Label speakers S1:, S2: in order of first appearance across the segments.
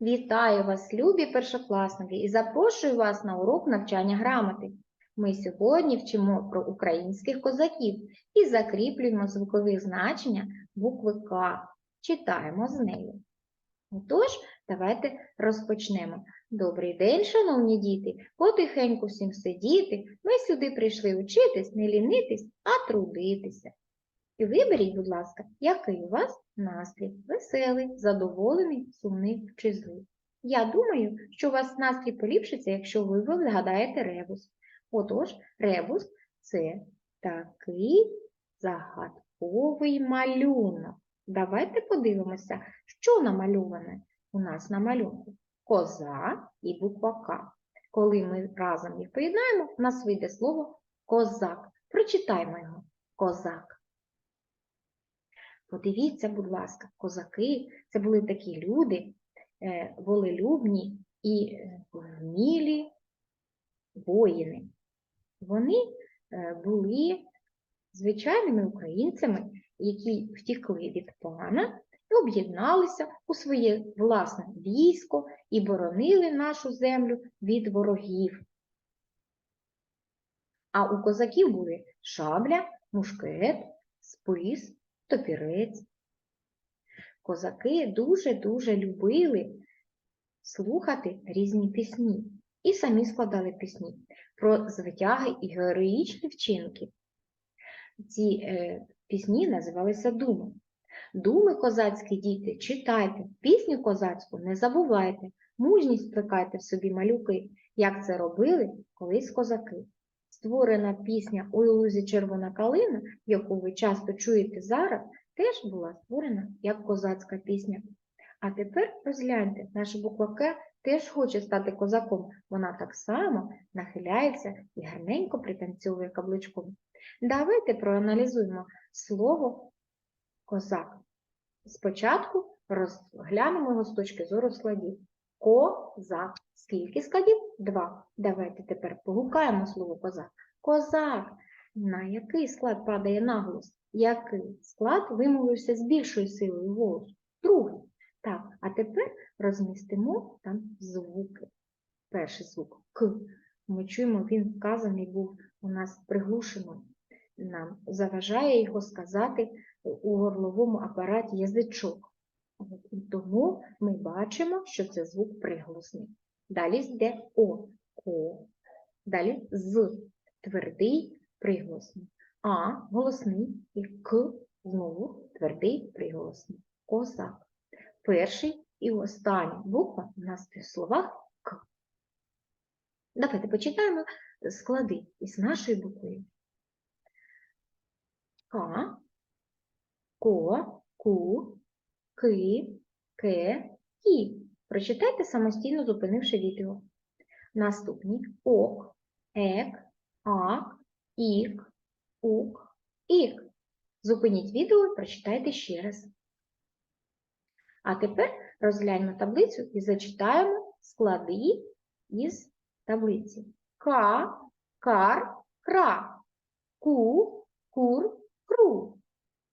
S1: Вітаю вас, любі першокласники, і запрошую вас на урок навчання грамоти. Ми сьогодні вчимо про українських козаків і закріплюємо звукові значення букви К. Читаємо з нею. Отож, давайте розпочнемо. Добрий день, шановні діти! Потихеньку всім сидіти. Ми сюди прийшли учитись, не лінитись, а трудитися. І виберіть, будь ласка, який у вас настрій веселий, задоволений, сумний чи злий. Я думаю, що у вас настрій поліпшиться, якщо ви вгадаєте ребус. Отож, ребус це такий загадковий малюнок. Давайте подивимося, що намальоване у нас на малюнку. Коза і буква К. Коли ми разом їх поєднаємо, у нас вийде слово козак. Прочитаймо його. Козак. Подивіться, будь ласка, козаки це були такі люди, е, волелюбні і е, вмілі воїни. Вони е, були звичайними українцями, які втікли від пана і об'єдналися у своє власне військо і боронили нашу землю від ворогів. А у козаків були шабля, мушкет, спис, топірець. Козаки дуже-дуже любили слухати різні пісні і самі складали пісні про звитяги і героїчні вчинки. Ці е, пісні називалися думи. Думи, козацькі діти, читайте, пісню козацьку не забувайте, мужність плекайте в собі малюки, як це робили колись козаки. Створена пісня «Ой, лузі червона калина, яку ви часто чуєте зараз, теж була створена як козацька пісня. А тепер розгляньте, наша буква К теж хоче стати козаком. Вона так само нахиляється і гарненько пританцьовує каблучком. Давайте проаналізуємо слово козак. Спочатку розглянемо його з точки зору складів. Козак. Скільки складів? Два. Давайте тепер погукаємо слово козак. Козак. На який склад падає наголос? Який склад вимовився з більшою силою голосу? Другий. Так, а тепер розмістимо там звуки. Перший звук К. Ми чуємо, він вказаний був у нас приглушено. Нам заважає його сказати у горловому апараті язичок. І тому ми бачимо, що це звук приголосний. Далі йде О, О. Далі з твердий приголосний. А голосний і К знову твердий приголосний. Козак. Перший і остання буква у нас в словах К. Давайте почитаємо склади із нашою буквою. К, Ко, Ку, Ки, Ке, Кі. Прочитайте самостійно, зупинивши відео. Наступні ок, ек, ак, ік, ук, ік. Зупиніть відео і прочитайте ще раз. А тепер розгляньмо таблицю і зачитаємо склади із таблиці. Ка, кар, кра, ку, кур, кру,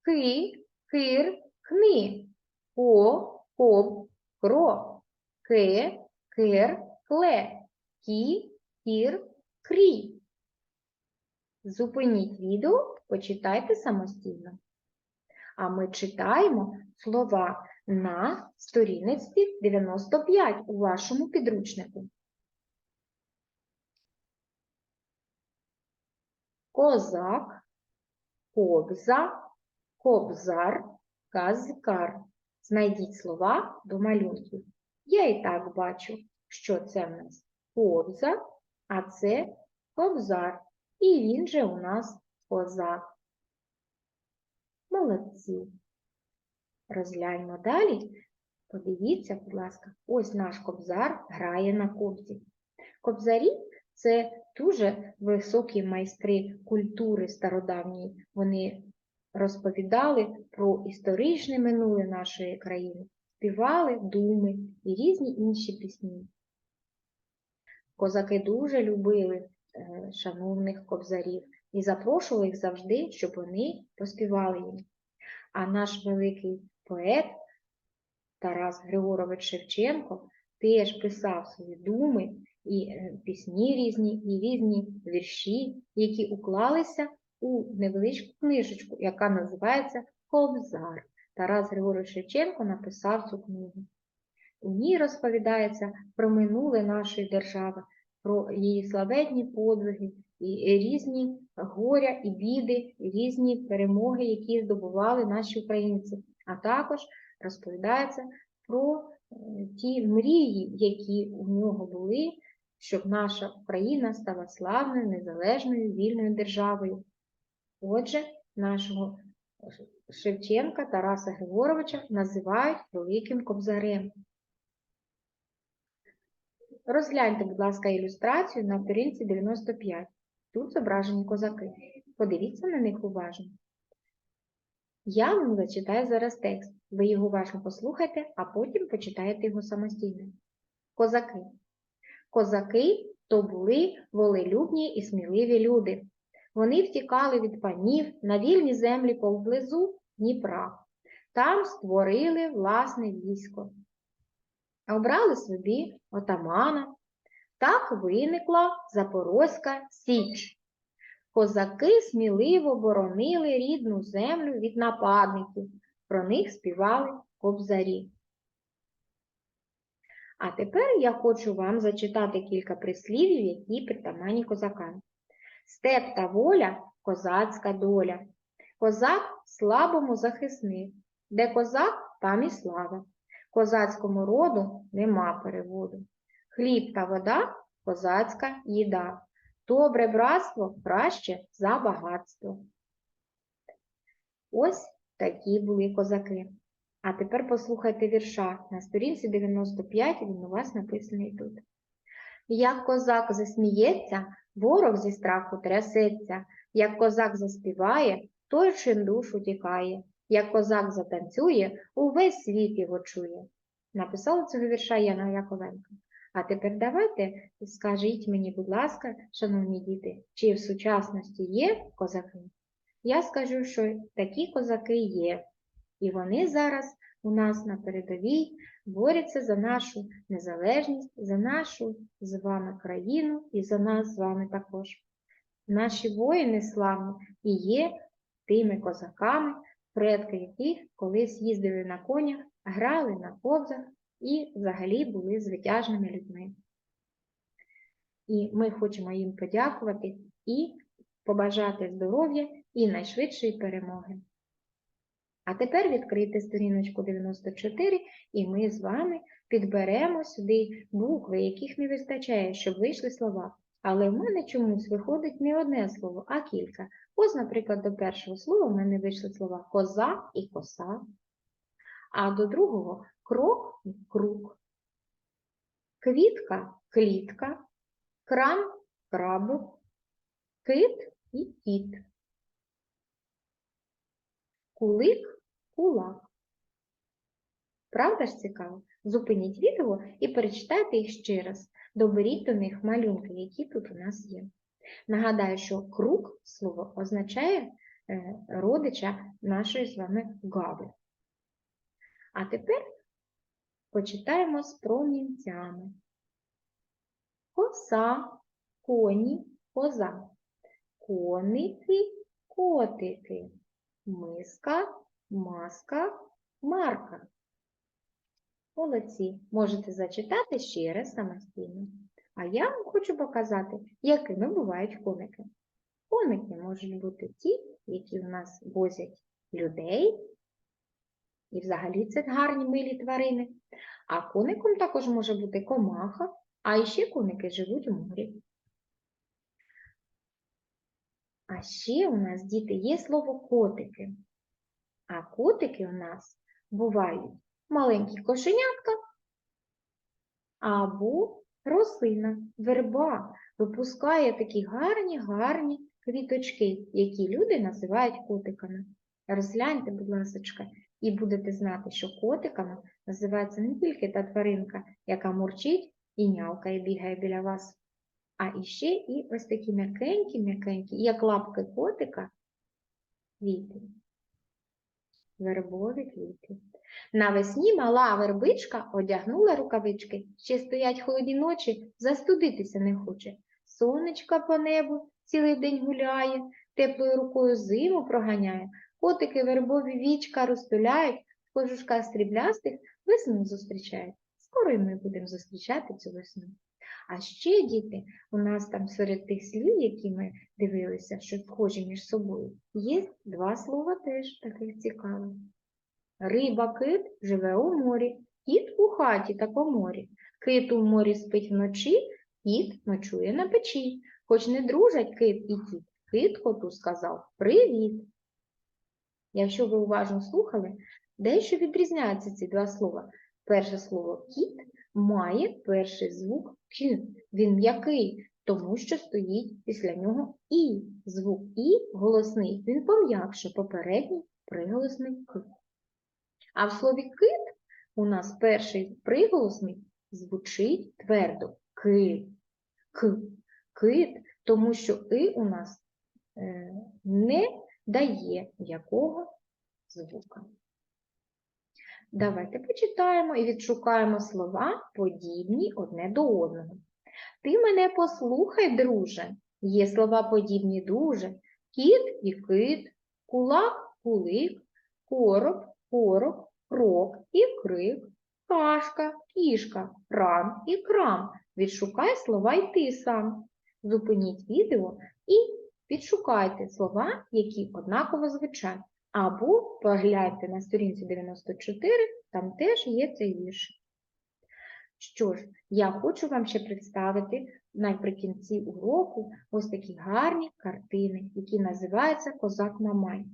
S1: ки, кир, кни, о, коб, кро, ке, кер, кле, кі, кір, крі. Зупиніть відео, почитайте самостійно. А ми читаємо слова на сторінці 95 у вашому підручнику. Козак, кобза, кобзар, казкар. Знайдіть слова до малюнків. Я і так бачу, що це в нас кобза, а це кобзар. І він же у нас козак. Молодці. Розгляньмо далі. Подивіться, будь ласка, ось наш кобзар грає на кобзі. Кобзарі це дуже високі майстри культури стародавньої. Вони розповідали про історичне минуле нашої країни, співали думи і різні інші пісні. Козаки дуже любили е, шановних кобзарів і запрошували їх завжди, щоб вони поспівали їм. А наш великий поет Тарас Григорович Шевченко теж писав свої думи і е, пісні різні, і різні вірші, які уклалися у невеличку книжечку, яка називається Кобзар. Тарас Григорович Шевченко написав цю книгу. У ній розповідається про минуле нашої держави, про її славетні подвиги, і різні горя і біди, і різні перемоги, які здобували наші українці, а також розповідається про е, ті мрії, які у нього були, щоб наша Україна стала славною, незалежною, вільною державою. Отже, нашого Шевченка Тараса Григоровича називають Великим Кобзарем. Розгляньте, будь ласка, ілюстрацію на сторінці 95. Тут зображені козаки. Подивіться на них уважно. Я вам зачитаю зараз текст. Ви його уважно послухайте, а потім почитаєте його самостійно. Козаки. Козаки то були волелюбні і сміливі люди. Вони втікали від панів на вільні землі поблизу Дніпра. Там створили власне військо. Обрали собі отамана. Так виникла Запорозька Січ. Козаки сміливо боронили рідну землю від нападників. Про них співали кобзарі. А тепер я хочу вам зачитати кілька прислів'їв, які притаманні козакам. Степ та воля козацька доля. Козак слабому захисник. Де козак, там і слава. Козацькому роду нема переводу. Хліб та вода козацька їда. Добре братство краще за багатство. Ось такі були козаки. А тепер послухайте вірша. На сторінці 95 він у вас написаний тут. Як козак засміється, ворог зі страху трясеться, як козак заспіває, той чин душу тікає, як козак затанцює, увесь світ його чує. Написала цього вірша Яна Яковенко. А тепер давайте скажіть мені, будь ласка, шановні діти, чи в сучасності є козаки? Я скажу, що такі козаки є, і вони зараз у нас на передовій борються за нашу незалежність, за нашу з вами країну і за нас з вами також. Наші воїни славні і є тими козаками, предки яких колись їздили на конях, грали на кобзах і взагалі були звитяжними людьми. І ми хочемо їм подякувати і побажати здоров'я і найшвидшої перемоги. А тепер відкрийте сторіночку 94, і ми з вами підберемо сюди букви, яких не вистачає, щоб вийшли слова. Але в мене чомусь виходить не одне слово, а кілька. Ось, наприклад, до першого слова в мене вийшли слова коза і коса, а до другого крок і круг, квітка клітка, кран крабу, кит і кіт, кулик кулак. Правда ж цікаво? Зупиніть відео і перечитайте їх ще раз. Доберіть до них малюнки, які тут у нас є. Нагадаю, що круг слово означає е, родича нашої з вами гави. А тепер почитаємо з промінцями. Коса, коні, коза, коники, котики, миска, маска, марка. Молодці, можете зачитати ще раз самостійно. А я вам хочу показати, якими бувають коники. Коники можуть бути ті, які в нас возять людей, і взагалі це гарні милі тварини. А коником також може бути комаха, а ще коники живуть у морі. А ще у нас, діти, є слово котики. А котики у нас бувають маленькі кошенятка або рослина, верба випускає такі гарні, гарні квіточки, які люди називають котиками. Розгляньте, будь ласка, і будете знати, що котиками називається не тільки та тваринка, яка мурчить і нявкає, бігає біля вас, а іще і ось такі м'якенькі-м'якенькі, як лапки котика, квіти, вербові квіти. Навесні мала вербичка одягнула рукавички. Ще стоять холодні ночі, застудитися не хоче. Сонечка по небу цілий день гуляє, теплою рукою зиму проганяє, котики вербові вічка розтуляють, в кожушках стріблястих весну зустрічають. Скоро й ми будемо зустрічати цю весну. А ще, діти, у нас там серед тих слів, які ми дивилися, що схожі між собою, є два слова теж таких цікавих. Риба кит живе у морі, кіт у хаті та коморі. Кит у морі спить вночі, кіт ночує на печі. Хоч не дружать кит і кіт, кит коту сказав Привіт. Якщо ви уважно слухали, дещо відрізняються ці два слова. Перше слово кіт має перший звук К. Він м'який, тому що стоїть після нього І. Звук І голосний, він пом'якше попередній приголосний К. А в слові кит у нас перший приголосний звучить твердо Ки. К. Кит, тому що И у нас е, не дає якого звука. Давайте почитаємо і відшукаємо слова, подібні одне до одного. Ти мене послухай, друже. Є слова подібні дуже. Кіт і кит, кулак, кулик, короб, короб, крок і крик, кашка, кішка, ран і крам. Відшукай слова й ти сам. Зупиніть відео і підшукайте слова, які однаково звучать. Або погляньте на сторінці 94, там теж є цей вірш. Що ж, я хочу вам ще представити наприкінці уроку ось такі гарні картини, які називаються Козак Мамай.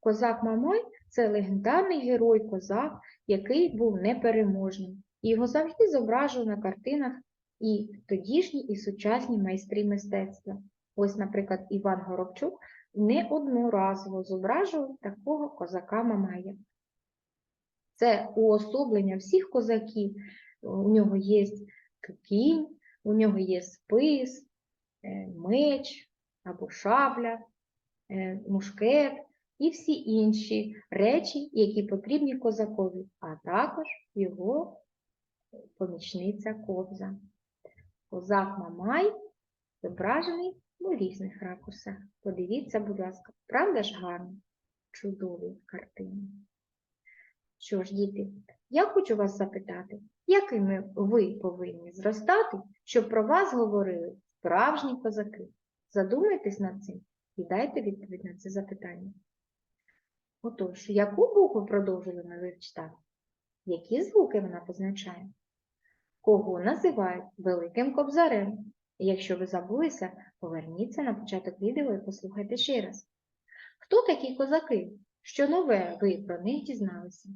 S1: Козак Мамай це легендарний герой козак, який був непереможним. І його завжди зображували на картинах і тодішні, і сучасні майстри мистецтва. Ось, наприклад, Іван Горобчук неодноразово зображував такого козака Мамая. Це уособлення всіх козаків. У нього є кінь, у нього є спис, е, меч або шабля, е, мушкет і всі інші речі, які потрібні козакові, а також його помічниця кобза. Козак Мамай зображений у різних ракурсах. Подивіться, будь ласка, правда ж гарно? Чудові картини. Що ж, діти, я хочу вас запитати, якими ви повинні зростати, щоб про вас говорили справжні козаки? Задумайтесь над цим і дайте відповідь на це запитання. Отож, яку букву продовжили ми вивчати? Які звуки вона позначає? Кого називають великим кобзарем? Якщо ви забулися, поверніться на початок відео і послухайте ще раз. Хто такі козаки? Що нове ви про них дізналися?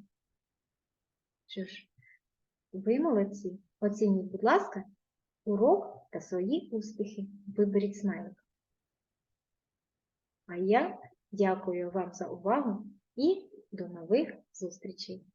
S1: Що ж, ви молодці. Оцініть, будь ласка, урок та свої успіхи. Виберіть смайлик. А я дякую вам за увагу і до нових зустрічей!